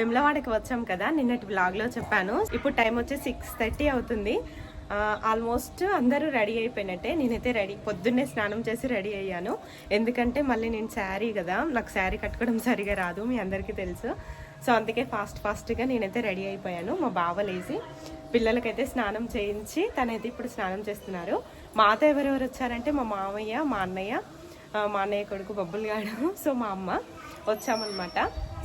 వెమ్లవాడకి వచ్చాం కదా నిన్నటి వ్లాగ్లో చెప్పాను. ఇప్పుడు టైం వచ్చి సిక్స్ థర్టీ అవుతుంది. ఆల్మోస్ట్ అందరూ రెడీ అయిపోయినట్టే. నేనైతే రెడీ పొద్దున్నే స్నానం చేసి రెడీ అయ్యాను. ఎందుకంటే మళ్ళీ నేను శారీ కదా నాకు శారీ కట్టుకోవడం సరిగా రాదు మీ అందరికీ తెలుసు. సో అందుకే ఫాస్ట్ ఫాస్ట్గా నేనైతే రెడీ అయిపోయాను. మా బావ లేచి పిల్లలకైతే స్నానం చేయించి తనైతే ఇప్పుడు స్నానం చేస్తున్నారు. మాతో ఎవరెవరు వచ్చారంటే మా మామయ్య మా అన్నయ్య మా అన్నయ్య కొడుకు బొబ్బులు గాడు సో మా అమ్మ. వచ్చామన్నమాట.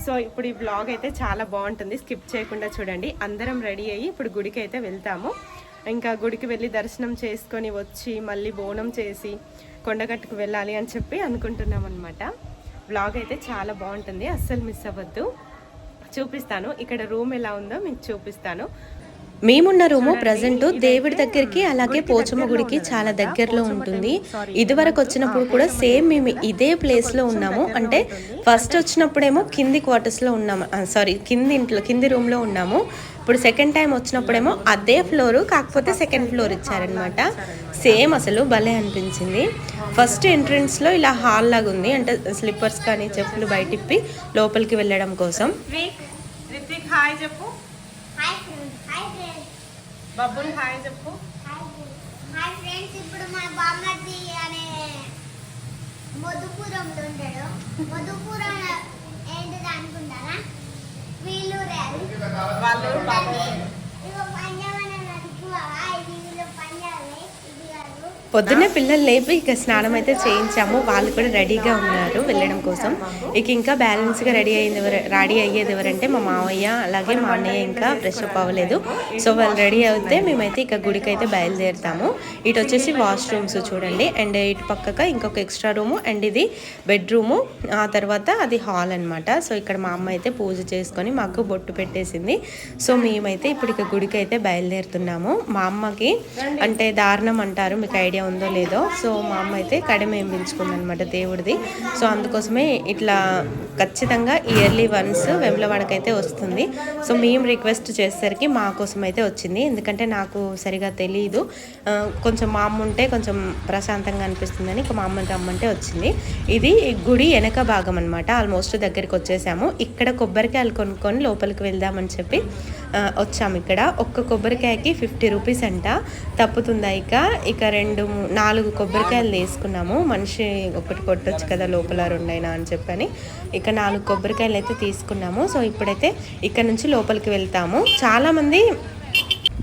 సో ఇప్పుడు ఈ బ్లాగ్ అయితే చాలా బాగుంటుంది. స్కిప్ చేయకుండా చూడండి. అందరం రెడీ అయ్యి ఇప్పుడు గుడికి అయితే వెళ్తాము. ఇంకా గుడికి వెళ్ళి దర్శనం చేసుకొని వచ్చి మళ్ళీ బోనం చేసి కొండగట్టుకు వెళ్ళాలి అని చెప్పి అనుకుంటున్నాం అనమాట బ్లాగ్ అయితే చాలా బాగుంటుంది. అస్సలు మిస్ అవ్వద్దు. చూపిస్తాను. ఇక్కడ రూమ్ ఎలా ఉందో మీకు చూపిస్తాను. మేమున్న రూము ప్రజెంట్ దేవుడి దగ్గరికి అలాగే పోచమ్మ గుడికి చాలా దగ్గరలో ఉంటుంది. ఇదివరకు వచ్చినప్పుడు కూడా సేమ్ మేము ఇదే ప్లేస్లో ఉన్నాము. అంటే ఫస్ట్ వచ్చినప్పుడేమో కింది క్వార్టర్స్లో ఉన్నాము. సారీ కింది ఇంట్లో కింది రూమ్లో ఉన్నాము. ఇప్పుడు సెకండ్ టైం వచ్చినప్పుడేమో అదే ఫ్లోర్ కాకపోతే సెకండ్ ఫ్లోర్ ఇచ్చారనమాట సేమ్ అసలు భలే అనిపించింది. ఫస్ట్ ఎంట్రన్స్లో ఇలా హాల్ లాగా ఉంది. అంటే స్లిప్పర్స్ కానీ చెప్పులు బయటిప్పి లోపలికి వెళ్ళడం కోసం. హాయ్ చెప్పు హాయ్ ఫ్రెండ్స్ హాయ్ ఫ్రెండ్స్ బబ్బుల్ హాయ్ చెప్పు. హాయ్ ఫ్రెండ్స్ ఇప్పుడు మా బామ్మర్ది అనే మధుపురంలో ఉంటాడు. మధుపురం ఏంటిది అనుకుంటారా? వీళ్ళు వాళ్ళు ఇగో పంజాబ్ అనే నదికి ఇది వీళ్ళు పంజాబ్ ఇది కాదు పొద్దున్నే పిల్లలు లేపి ఇక స్నానం అయితే చేయించాము. వాళ్ళు కూడా రెడీగా ఉన్నారు వెళ్ళడం కోసం. ఇక ఇంకా బ్యాలెన్స్గా రెడీ అయింది ఎవరు రెడీ అయ్యేది ఎవరంటే మా మావయ్య అలాగే మా అన్నయ్య ఇంకా ఫ్రెష్ అప్ అవ్వలేదు. సో వాళ్ళు రెడీ అవుతే మేమైతే ఇక గుడికి అయితే బయలుదేరుతాము. ఇటు వచ్చేసి వాష్రూమ్స్ చూడండి. అండ్ ఇటు పక్కగా ఇంకొక ఎక్స్ట్రా రూము అండ్ ఇది బెడ్రూము. ఆ తర్వాత అది హాల్ అన్నమాట. సో ఇక్కడ మా అమ్మ అయితే పూజ చేసుకొని మాకు బొట్టు పెట్టేసింది. సో మేమైతే ఇప్పుడు ఇక గుడికి అయితే బయలుదేరుతున్నాము. మా అమ్మకి అంటే దారుణం అంటారు మీకు ఐడియా ఉందో లేదో. సో మా అమ్మ అయితే కడిమ వేయించుకుంది అనమాట దేవుడిది. సో అందుకోసమే ఇట్లా ఖచ్చితంగా ఇయర్లీ వన్స్ వెమ్లవాడకైతే వస్తుంది. సో మేము రిక్వెస్ట్ చేసేసరికి మా కోసం అయితే వచ్చింది. ఎందుకంటే నాకు సరిగా తెలియదు కొంచెం మా అమ్మ ఉంటే కొంచెం ప్రశాంతంగా అనిపిస్తుందని ఇక మా అమ్మని రమ్మంటే వచ్చింది. ఇది గుడి వెనక భాగం అనమాట ఆల్మోస్ట్ దగ్గరికి వచ్చేసాము. ఇక్కడ కొబ్బరికాయలు కొనుక్కొని లోపలికి వెళ్దామని చెప్పి వచ్చాము ఇక్కడ. ఒక్క కొబ్బరికాయకి ఫిఫ్టీ రూపీస్ అంట. తప్పుతుందా ఇక? ఇక రెండు నాలుగు కొబ్బరికాయలు తీసుకున్నాము. మనిషి ఒకటి కొట్టొచ్చు కదా లోపల రెండైనా అని చెప్పని. ఇక నాలుగు కొబ్బరికాయలు అయితే తీసుకున్నాము. సో ఇప్పుడైతే ఇక్కడ నుంచి లోపలికి వెళ్తాము. చాలామంది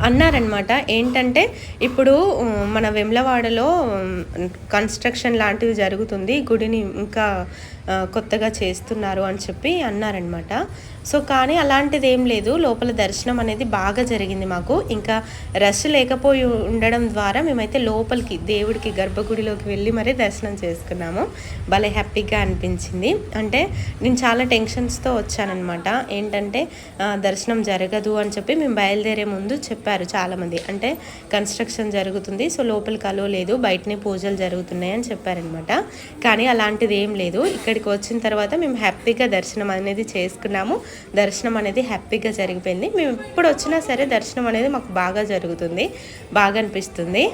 అన్నారనమాట ఏంటంటే ఇప్పుడు మన వెమ్లవాడలో కన్స్ట్రక్షన్ లాంటిది జరుగుతుంది. గుడిని ఇంకా కొత్తగా చేస్తున్నారు అని చెప్పి అన్నారనమాట సో కానీ అలాంటిది ఏం లేదు. లోపల దర్శనం అనేది బాగా జరిగింది మాకు. ఇంకా రష్ లేకపోయి ఉండడం ద్వారా మేమైతే లోపలికి దేవుడికి గర్భగుడిలోకి వెళ్ళి మరీ దర్శనం చేసుకున్నాము. భలే హ్యాపీగా అనిపించింది. అంటే నేను చాలా టెన్షన్స్తో వచ్చానమాట ఏంటంటే దర్శనం జరగదు అని చెప్పి మేము బయలుదేరే ముందు చెప్పారు చాలామంది. అంటే కన్స్ట్రక్షన్ జరుగుతుంది సో లోపలికి అలో లేదు బయటనే పూజలు జరుగుతున్నాయి అని చెప్పారనమాట కానీ అలాంటిది ఏం లేదు ఇక్కడికి వచ్చిన తర్వాత మేము హ్యాపీగా దర్శనం అనేది చేసుకున్నాము. దర్శనం అనేది హ్యాపీగా జరిగిపోయింది. మేము ఎప్పుడు వచ్చినా సరే దర్శనం అనేది మాకు బాగా జరుగుతుంది. బాగా అనిపిస్తుంది.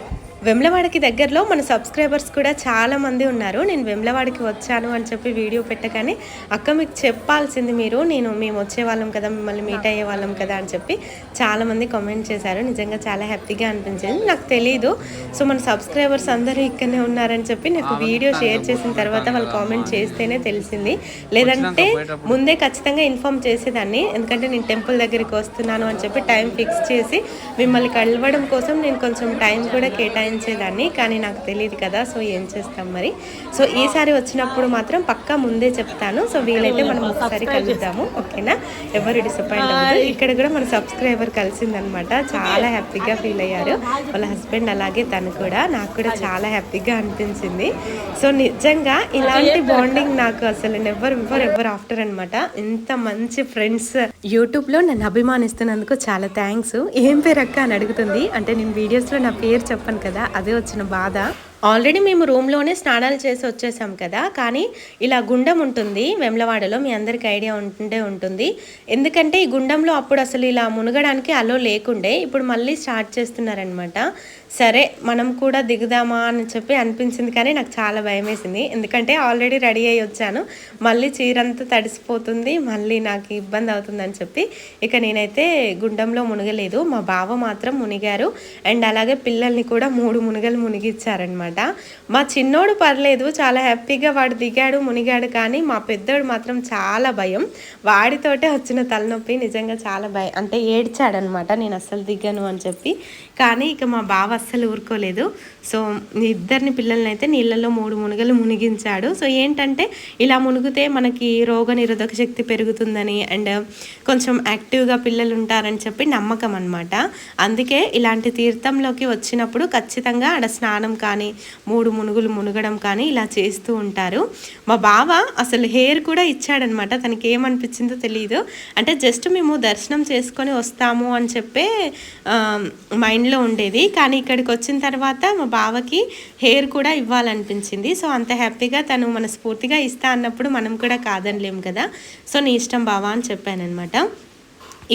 వెమ్లవాడకి దగ్గరలో మన సబ్స్క్రైబర్స్ కూడా చాలా మంది ఉన్నారు. నేను వెమ్లవాడకి వచ్చాను అని చెప్పి వీడియో పెట్టగానే అక్క మీకు చెప్పాల్సింది మీరు నేను మేము వచ్చే వాళ్ళం కదా మిమ్మల్ని మీట్ అయ్యే వాళ్ళం కదా అని చెప్పి చాలా మంది కామెంట్ చేశారు. నిజంగా చాలా హ్యాపీగా అనిపించింది. నాకు తెలియదు సో మన సబ్స్క్రైబర్స్ అందరూ ఇక్కడనే ఉన్నారని చెప్పి నాకు వీడియో షేర్ చేసిన తర్వాత వాళ్ళు కామెంట్ చేస్తేనే తెలిసింది. లేదంటే ముందే ఖచ్చితంగా ఇన్ఫామ్ చేసేదాన్ని. ఎందుకంటే నేను టెంపుల్ దగ్గరికి వస్తున్నాను అని చెప్పి టైం ఫిక్స్ చేసి మిమ్మల్ని కలవడం కోసం నేను కొంచెం టైం కూడా కేటాయించేదాన్ని కానీ నాకు తెలియదు కదా సో ఏం చేస్తాం మరి? సో ఈసారి వచ్చినప్పుడు మాత్రం పక్కా ముందే చెప్తాను. సో వీలైతే మనం ఒకసారి కలుద్దాము ఓకేనా? ఎవరు డిసప్పాయింట్ అవ్వదు ఇక్కడ కూడా మన సబ్స్క్రైబర్ కలిసిందనమాట. చాలా హ్యాపీగా ఫీల్ అయ్యారు. వాళ్ళ హస్బెండ్ అలాగే తను కూడా. నాకు కూడా చాలా హ్యాపీగా అనిపించింది. సో నిజంగా ఇలాంటి బాండింగ్ నాకు అసలు నెవర్ ఎవర్ ఎవర్ ఆఫ్టర్ అనమాట ఇంత మంచి ఫ్రెండ్స్ యూట్యూబ్లో నన్ను అభిమానిస్తున్నందుకు చాలా థ్యాంక్స్ ఏం పేరు అక్క అని అడుగుతుంది. అంటే నేను వీడియోస్లో నా పేరు చెప్పను కదా. అదే వచ్చిన బాధ. ఆల్రెడీ మేము రూమ్లోనే స్నానాలు చేసి వచ్చేసాం కదా కానీ ఇలా గుండం ఉంటుంది వెమ్లవాడలో మీ అందరికి ఐడియా ఉంటుండే ఉంటుంది. ఎందుకంటే ఈ గుండంలో అప్పుడు అసలు ఇలా మునగడానికి అలో లేకుండే ఇప్పుడు మళ్ళీ స్టార్ట్ చేస్తున్నారనమాట సరే మనం కూడా దిగుదామా అని చెప్పి అనిపించింది కానీ నాకు చాలా భయం వేసింది ఎందుకంటే ఆల్రెడీ రెడీ అయ్యి వచ్చాను. మళ్ళీ చీరంతా తడిసిపోతుంది. మళ్ళీ నాకు ఇబ్బంది అవుతుందని చెప్పి ఇక నేనైతే గుండంలో మునగలేదు. మా బావ మాత్రం మునిగారు. అండ్ అలాగే పిల్లల్ని కూడా మూడు మునుగలు మునిగిచ్చారనమాట మా చిన్నోడు పర్లేదు చాలా హ్యాపీగా వాడు దిగాడు మునిగాడు కానీ మా పెద్దోడు మాత్రం చాలా భయం. వాడితోటే వచ్చిన తలనొప్పి నిజంగా చాలా భయం. అంటే ఏడ్చాడనమాట నేను అస్సలు దిగాను అని చెప్పి. కానీ ఇక మా బావ అస్సలు ఊరుకోలేదు. సో ఇద్దరిని పిల్లల్ని అయితే నీళ్ళల్లో మూడు మునుగలు మునిగించాడు. సో ఏంటంటే ఇలా మునిగితే మనకి రోగ నిరోధక శక్తి పెరుగుతుందని అండ్ కొంచెం యాక్టివ్గా పిల్లలు ఉంటారని చెప్పి నమ్మకం అనమాట అందుకే ఇలాంటి తీర్థంలోకి వచ్చినప్పుడు ఖచ్చితంగా ఆడ స్నానం కానీ మూడు మునుగులు మునగడం కానీ ఇలా చేస్తూ ఉంటారు. మా బావ అసలు హెయిర్ కూడా ఇచ్చాడనమాట తనకి ఏమనిపించిందో తెలియదు అంటే జస్ట్ మేము దర్శనం చేసుకొని వస్తాము అని చెప్పే మైండ్ మైండ్లో ఉండేది. కానీ ఇక్కడికి వచ్చిన తర్వాత మా బావకి హెయిర్ కూడా ఇవ్వాలనిపించింది. సో అంత హ్యాపీగా తను మనస్ఫూర్తిగా ఇస్తా అన్నప్పుడు మనం కూడా కాదనలేం కదా. సో నీ ఇష్టం బావా అని చెప్పానమాట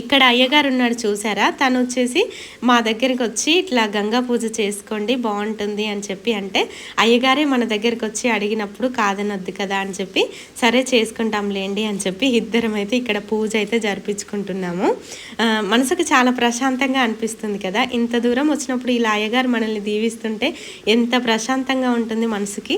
ఇక్కడ అయ్యగారు ఉన్నాడు చూసారా? తను వచ్చేసి మా దగ్గరికి వచ్చి ఇట్లా గంగా పూజ చేసుకోండి బాగుంటుంది అని చెప్పి అంటే అయ్యగారే మన దగ్గరికి వచ్చి అడిగినప్పుడు కాదనొద్దు కదా అని చెప్పి సరే చేసుకుంటాం లేండి అని చెప్పి ఇద్దరం అయితే ఇక్కడ పూజ అయితే జరిపించుకుంటున్నాము. మనసుకు చాలా ప్రశాంతంగా అనిపిస్తుంది కదా? ఇంత దూరం వచ్చినప్పుడు ఇలా అయ్యగారు మనల్ని దీవిస్తుంటే ఎంత ప్రశాంతంగా ఉంటుంది మనసుకి?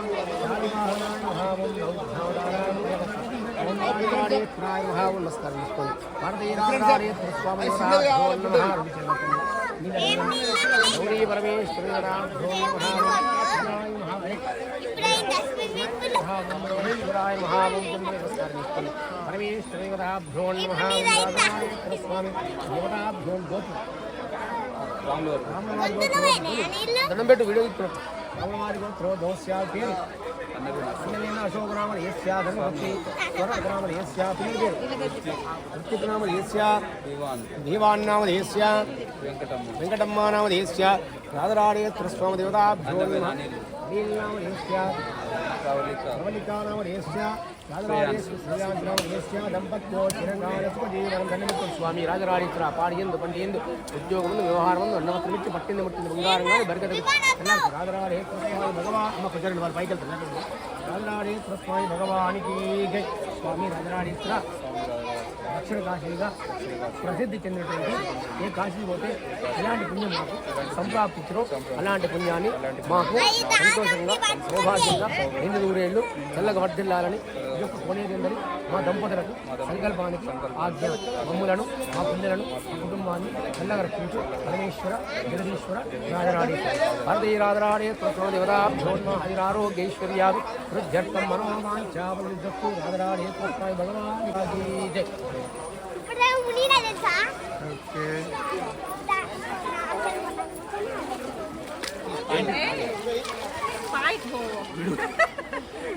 మహావం శాలివాహనాయ మహావం ఓంకారేత్రాయ మహావం నమస్కారం చేసుకోండి భారతీయ స్వామి గౌరీ పరమేశ్వరి మహారాయ మహావం నమస్కారం చేసుకోండి పరమేశ్వరి వరాభ్యోన్ మహావం స్వామి దేవతాభ్యోన్ గోత్రం దండం పెట్టు వీడియో ఇప్పుడు రామవారి గోత్రో దోస్యా పేరు అన్నవేన అశోకరామణ ఏస్యా ధర్మభక్తి స్వరగ్రామణ ఏస్యా పిల్లి పేరు ఏస్యా దేవాన్ ఏస్యా వెంకటమ్మ నామ ఏస్యా రాధరాడే త్రిస్వామ దేవతాభ్యో నామ ఏస్యా சுவாமி ராஜராஜேஸ்வரா பாடியந்து பண்டியந்து உத்தியோகம் விவகாரம் வந்து நம்ம திருச்சி பட்டிந்து மட்டும் பங்காரங்கள் பர்கதற்கு ராஜராஜேஸ்வர பகவான் நம்ம கொஞ்சம் பைக்கல் ராஜராஜேஸ்வர சுவாமி பகவானுக்கு சுவாமி ராஜராஜேஸ்வரா దక్షిణ కాశీగా ప్రసిద్ధి చెందినటువంటి ఏ కాశీ పోతే ఎలాంటి పుణ్యం మాకు సంప్రాప్తించడం అలాంటి పుణ్యాన్ని మాకు సంతోషంగా సౌభాగ్యంగా ఎన్ని నూరేళ్ళు చల్లగా వర్ధిల్లాలని ఈ యొక్క కొనేదందరి మా దంపతులకు సంకల్పానికి ఆజ్ఞ మమ్ములను మా పిల్లలను మా కుటుంబాన్ని చల్లగా రక్షించు పరమేశ్వర జగదీశ్వర రాజరాడేశ్వర భారతీయ రాజరాడే దేవతాభ్యోన్మ హరిరారోగ్యైశ్వర్యాది వృద్ధ్యర్థం మనోవాంఛావృద్ధత్తు రాజరాడే స్వామి భగవాన్ జై.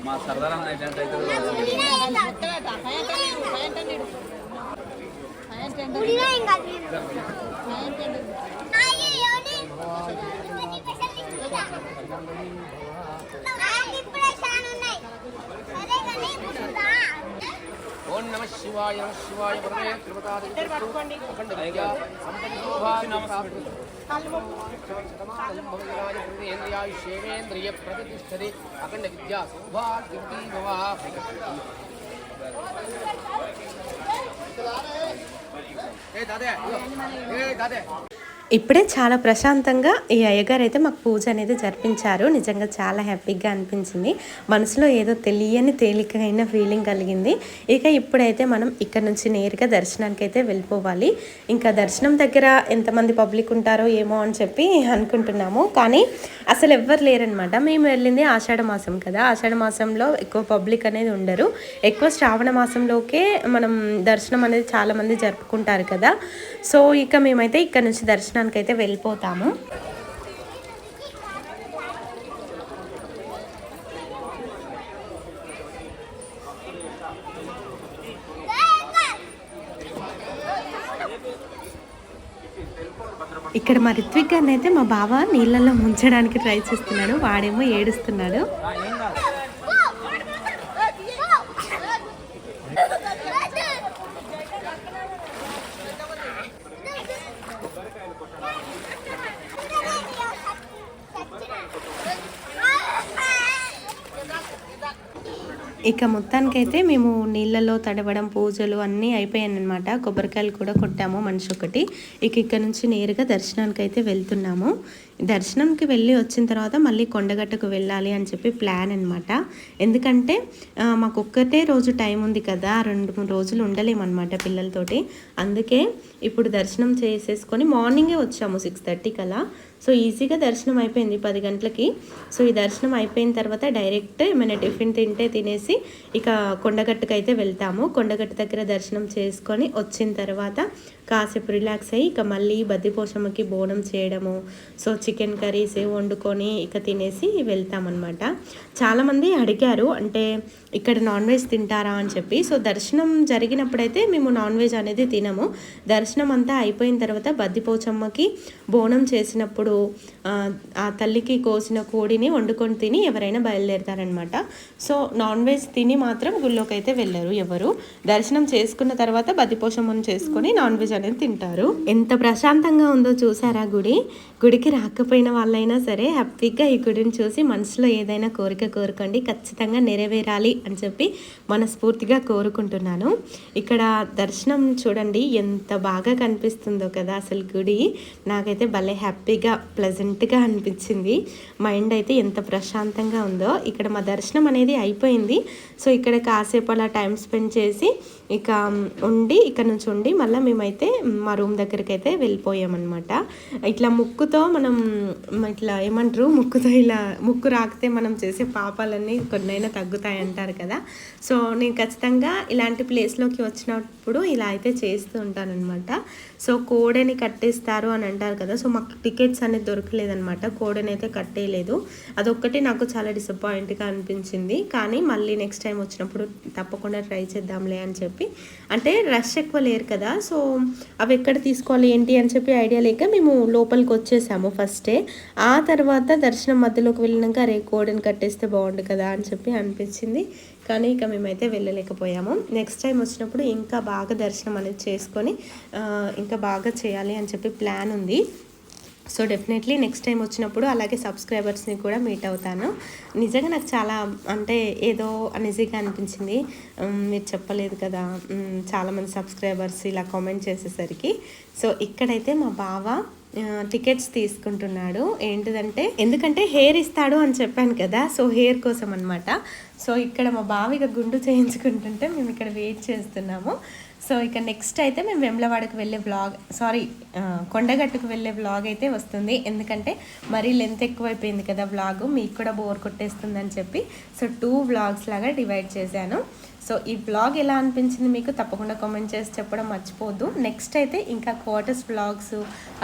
మా సరదారం ఏంటంటే ఓం నమ శివాయ నమ శివాయ వరదే త్రిపదాది అఖండ విద్యా సంపది శోభాది శతమానంద్రియాయుష్యేంద్రియ ప్రతిష్టది అఖండ విద్యా సౌభాగ్యవతీ భవ ఏ దాదే ఏ దాదే ఇప్పుడే చాలా ప్రశాంతంగా ఈ అయ్యగారు అయితే మాకు పూజ అనేది జరిపించారు. నిజంగా చాలా హ్యాపీగా అనిపించింది. మనసులో ఏదో తెలియని తేలికైన ఫీలింగ్ కలిగింది. ఇక ఇప్పుడైతే మనం ఇక్కడ నుంచి నేరుగా దర్శనానికి అయితే వెళ్ళిపోవాలి. ఇంకా దర్శనం దగ్గర ఎంతమంది పబ్లిక్ ఉంటారో ఏమో అని చెప్పి అనుకుంటున్నాము. కానీ అసలు ఎవ్వరు లేరనమాట. మేము వెళ్ళింది ఆషాఢ మాసం కదా. ఆషాఢ మాసంలో ఎక్కువ పబ్లిక్ అనేది ఉండరు. ఎక్కువ శ్రావణ మాసంలోకే మనం దర్శనం అనేది చాలామంది జరుపుకుంటారు కదా. సో ఇక మేమైతే ఇక్కడ నుంచి దర్శనం దర్శనానికి అయితే వెళ్ళిపోతాము. ఇక్కడ మా రిత్విక్ గారిని అయితే మా బావ నీళ్ళల్లో ముంచడానికి ట్రై చేస్తున్నాడు. వాడేమో ఏడుస్తున్నాడు. ఇక మొత్తానికైతే మేము నీళ్ళలో తడవడం పూజలు అన్నీ అయిపోయాయి అనమాట కొబ్బరికాయలు కూడా కొట్టాము మనిషి ఒకటి. ఇక ఇక్కడ నుంచి నేరుగా దర్శనానికి అయితే వెళ్తున్నాము. దర్శనంకి వెళ్ళి వచ్చిన తర్వాత మళ్ళీ కొండగట్టకు వెళ్ళాలి అని చెప్పి ప్లాన్ అనమాట ఎందుకంటే మాకు ఒక్కటే రోజు టైం ఉంది కదా రెండు మూడు రోజులు ఉండలేమన్నమాట పిల్లలతోటి. అందుకే ఇప్పుడు దర్శనం చేసేసుకొని మార్నింగే వచ్చాము సిక్స్ థర్టీకి అలా సో ఈజీగా దర్శనం అయిపోయింది పది గంటలకి. సో ఈ దర్శనం అయిపోయిన తర్వాత డైరెక్ట్ ఏమైనా టిఫిన్ తింటే తినేసి ఇక కొండగట్టుకు అయితే వెళ్తాము. కొండగట్టు దగ్గర దర్శనం చేసుకొని వచ్చిన తర్వాత కాసేపు రిలాక్స్ అయ్యి ఇక మళ్ళీ బద్దిపోషమ్మకి బోనం చేయడము సో చికెన్ కర్రీస్ వండుకొని ఇక తినేసి వెళ్తామన్నమాట. చాలామంది అడిగారు అంటే ఇక్కడ నాన్ వెజ్ తింటారా అని చెప్పి. సో దర్శనం జరిగినప్పుడైతే మేము నాన్ వెజ్ అనేది తినము. దర్శనం అంతా అయిపోయిన తర్వాత బద్దిపోచమ్మకి బోనం చేసినప్పుడు ఆ, తల్లికి కోసిన కోడిని వండుకొని తిని ఎవరైనా బయలుదేరతారనమాట సో నాన్ వెజ్ తిని మాత్రం గుళ్ళోకి అయితే వెళ్ళరు ఎవరు. దర్శనం చేసుకున్న తర్వాత బతిపోషమం చేసుకొని నాన్ వెజ్ అనేది తింటారు. ఎంత ప్రశాంతంగా ఉందో చూసారా గుడి? గుడికి రాకపోయిన వాళ్ళైనా సరే హ్యాపీగా ఈ గుడిని చూసి మనసులో ఏదైనా కోరిక కోరుకోండి ఖచ్చితంగా నెరవేరాలి అని చెప్పి మనస్ఫూర్తిగా కోరుకుంటున్నాను. ఇక్కడ దర్శనం చూడండి ఎంత బాగా కనిపిస్తుందో కదా అసలు గుడి. నాకైతే భలే హ్యాపీగా ప్లెజెంట్ ప్లెజెంట్గా అనిపించింది. మైండ్ అయితే ఎంత ప్రశాంతంగా ఉందో. ఇక్కడ మా దర్శనం అనేది అయిపోయింది. సో ఇక్కడ కాసేపు అలా టైం స్పెండ్ చేసి ఇక ఉండి ఇక్కడ నుంచి ఉండి మళ్ళీ మేమైతే మా రూమ్ దగ్గరికి అయితే వెళ్ళిపోయామన్నమాట. ఇట్లా ముక్కుతో మనం ఇట్లా ఏమంటారు? ముక్కుతో ఇలా ముక్కు రాకితే మనం చేసే పాపాలన్నీ కొన్నైనా తగ్గుతాయి అంటారు కదా. సో నేను ఖచ్చితంగా ఇలాంటి ప్లేస్లోకి వచ్చినప్పుడు ఇలా అయితే చేస్తూ ఉంటానన్నమాట. సో కోడని కట్టేస్తారు అని అంటారు కదా. సో మాకు టికెట్స్ అనేది దొరకలేదనమాట కోడని అయితే కట్టేయలేదు. అదొక్కటి నాకు చాలా డిసప్పాయింట్గా అనిపించింది. కానీ మళ్ళీ నెక్స్ట్ టైం వచ్చినప్పుడు తప్పకుండా ట్రై చేద్దాంలే అని చెప్పి అంటే రష్ ఎక్కువ లేరు కదా సో అవి ఎక్కడ తీసుకోవాలి ఏంటి అని చెప్పి ఐడియా లేక మేము లోపలికి వచ్చేసాము ఫస్టే ఆ తర్వాత దర్శనం మధ్యలోకి వెళ్ళినాక అరే కోడని కట్టేస్తే బాగుండు కదా అని చెప్పి అనిపించింది. కానీ ఇక మేమైతే వెళ్ళలేకపోయాము. నెక్స్ట్ టైం వచ్చినప్పుడు ఇంకా బాగా దర్శనం అనేది చేసుకొని ఇంకా బాగా చేయాలి అని చెప్పి ప్లాన్ ఉంది. సో డెఫినెట్లీ నెక్స్ట్ టైం వచ్చినప్పుడు అలాగే సబ్స్క్రైబర్స్ని కూడా మీట్ అవుతాను. నిజంగా నాకు చాలా అంటే ఏదో అనిజీగా అనిపించింది. మీరు చెప్పలేదు కదా చాలామంది సబ్స్క్రైబర్స్ ఇలా కామెంట్ చేసేసరికి. సో ఇక్కడైతే మా బావ టికెట్స్ తీసుకుంటున్నాడు. ఏంటిదంటే ఎందుకంటే హెయిర్ ఇస్తాడు అని చెప్పాను కదా సో హెయిర్ కోసం అనమాట సో ఇక్కడ మా బావ ఇక గుండు చేయించుకుంటుంటే మేము ఇక్కడ వెయిట్ చేస్తున్నాము. సో ఇక నెక్స్ట్ అయితే మేము వెమ్లవాడకు వెళ్ళే వ్లాగ్ సారీ కొండగట్టుకు వెళ్ళే వ్లాగ్ అయితే వస్తుంది. ఎందుకంటే మరీ లెంత్ ఎక్కువైపోయింది కదా వ్లాగ్ మీకు కూడా బోర్ కొట్టేస్తుంది అని చెప్పి సో టూ వ్లాగ్స్ లాగా డివైడ్ చేశాను. సో ఈ బ్లాగ్ ఎలా అనిపించింది మీకు తప్పకుండా కామెంట్ చేసి చెప్పడం మర్చిపోద్దు. నెక్స్ట్ అయితే ఇంకా క్వార్టర్స్ బ్లాగ్స్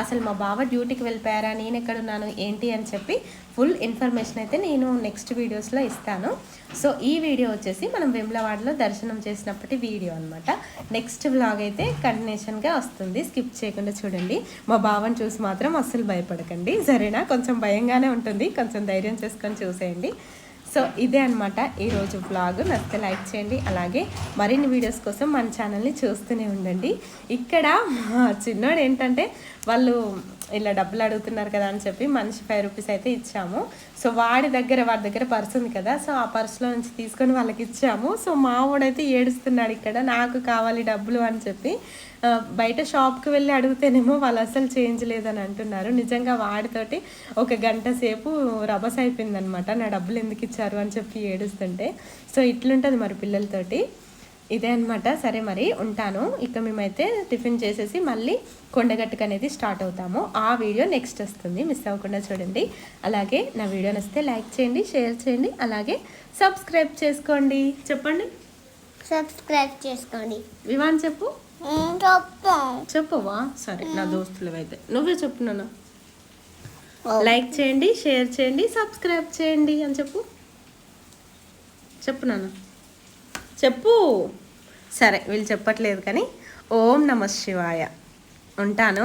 అసలు మా బావ డ్యూటీకి వెళ్ళిపోయారా నేను ఎక్కడున్నాను ఏంటి అని చెప్పి ఫుల్ ఇన్ఫర్మేషన్ అయితే నేను నెక్స్ట్ వీడియోస్లో ఇస్తాను. సో ఈ వీడియో వచ్చేసి మనం వెమ్లవాడలో దర్శనం చేసినప్పటి వీడియో అనమాట నెక్స్ట్ వ్లాగ్ అయితే కంటిన్యూషన్గా వస్తుంది. స్కిప్ చేయకుండా చూడండి. మా బావని చూసి మాత్రం అస్సలు భయపడకండి. సరేనా? కొంచెం భయంగానే ఉంటుంది. కొంచెం ధైర్యం చేసుకొని చూసేయండి. సో ఇదే అనమాట ఈరోజు వ్లాగ్. నచ్చితే లైక్ చేయండి. అలాగే మరిన్ని వీడియోస్ కోసం మన ఛానల్ని చూస్తూనే ఉండండి. ఇక్కడ మా చిన్నోడు ఏంటంటే వాళ్ళు ఇలా డబ్బులు అడుగుతున్నారు కదా అని చెప్పి మనిషి ఫైవ్ రూపీస్ అయితే ఇచ్చాము. సో వాడి దగ్గర వాడి దగ్గర పర్స్ ఉంది కదా సో ఆ పర్స్లో నుంచి తీసుకొని వాళ్ళకి ఇచ్చాము. సో మా వాడైతే ఏడుస్తున్నాడు ఇక్కడ నాకు కావాలి డబ్బులు అని చెప్పి. బయట షాప్కి వెళ్ళి అడిగితేనేమో వాళ్ళు అసలు చేంజ్ లేదని అంటున్నారు. నిజంగా వాడితోటి ఒక గంట సేపు రభస అయిపోయిందనమాట నా డబ్బులు ఎందుకు ఇచ్చారు అని చెప్పి ఏడుస్తుంటే. సో ఇట్లుంటుంది మరి పిల్లలతోటి. ఇదే అనమాట సరే మరి ఉంటాను. ఇక మేమైతే టిఫిన్ చేసేసి మళ్ళీ కొండగట్టుకు అనేది స్టార్ట్ అవుతాము. ఆ వీడియో నెక్స్ట్ వస్తుంది. మిస్ అవ్వకుండా చూడండి. అలాగే నా వీడియో నచ్చితే లైక్ చేయండి షేర్ చేయండి. అలాగే సబ్స్క్రైబ్ చేసుకోండి. చెప్పండి. సబ్స్క్రైబ్ చేసుకోండి. వివాన్ చెప్పు. చెప్పు. చెప్పవా? సరే నా దోస్తులు అయితే నువ్వే చెప్పు నాన్న. లైక్ చేయండి షేర్ చేయండి సబ్స్క్రైబ్ చేయండి అని చెప్పు. చెప్పు నాన్న. చెప్పు. సరే వీళ్ళు చెప్పట్లేదు కానీ ఓం నమ శివాయ. ఉంటాను.